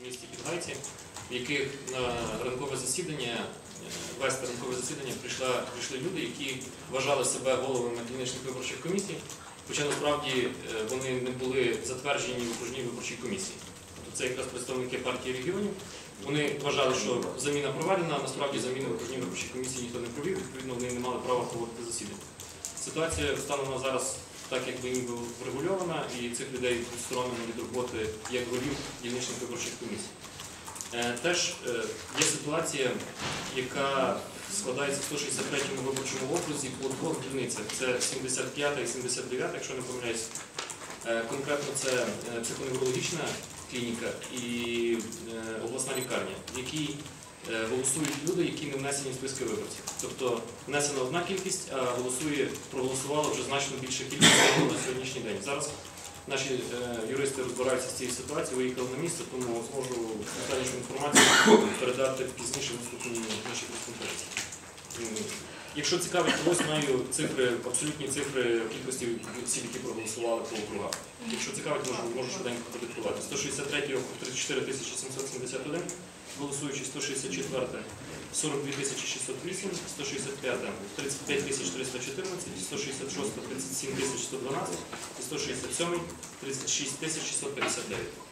в місті Підгайці, в яких на ранкове засідання, е, вести ранкове засідання прийшла, прийшли люди, які вважали себе головами дільничних виборчих комісій, хоча насправді е, вони не були затверджені в окружній виборчій комісії. Тобто це якраз представники партії регіонів. Вони вважали, що заміна проведена, а насправді заміни в окружній виборчій комісії ніхто не провів, відповідно вони не мали права проводити засідання. Ситуація станом на зараз так якби ніби врегульована, і цих людей відсторонено від роботи як голів дільничних виборчих комісій. Е, Теж е, є ситуація, яка складається в 163-му виборчому окрузі по двох дільницях. Це 75 і 79, якщо не помиляюсь. Е, Конкретно це психоневрологічна клініка і обласна лікарня, е, голосують люди, які не внесені в списки виборців. Тобто внесена одна кількість, а голосує, проголосувало вже значно більше кількість на сьогоднішній день. Зараз наші е, юристи розбираються з цією ситуацією, виїхали на місце, тому зможу детальнішу інформацію передати пізніше в наступній нашій Якщо цікавить, ось маю цифри, абсолютні цифри кількості осіб, які проголосували по округах. Якщо цікавить, можу, можу швиденько продиктувати. 163 округ 34 771, голосуючі 164 42 608, 165 35 314, 166 37 112 і 167 36 659.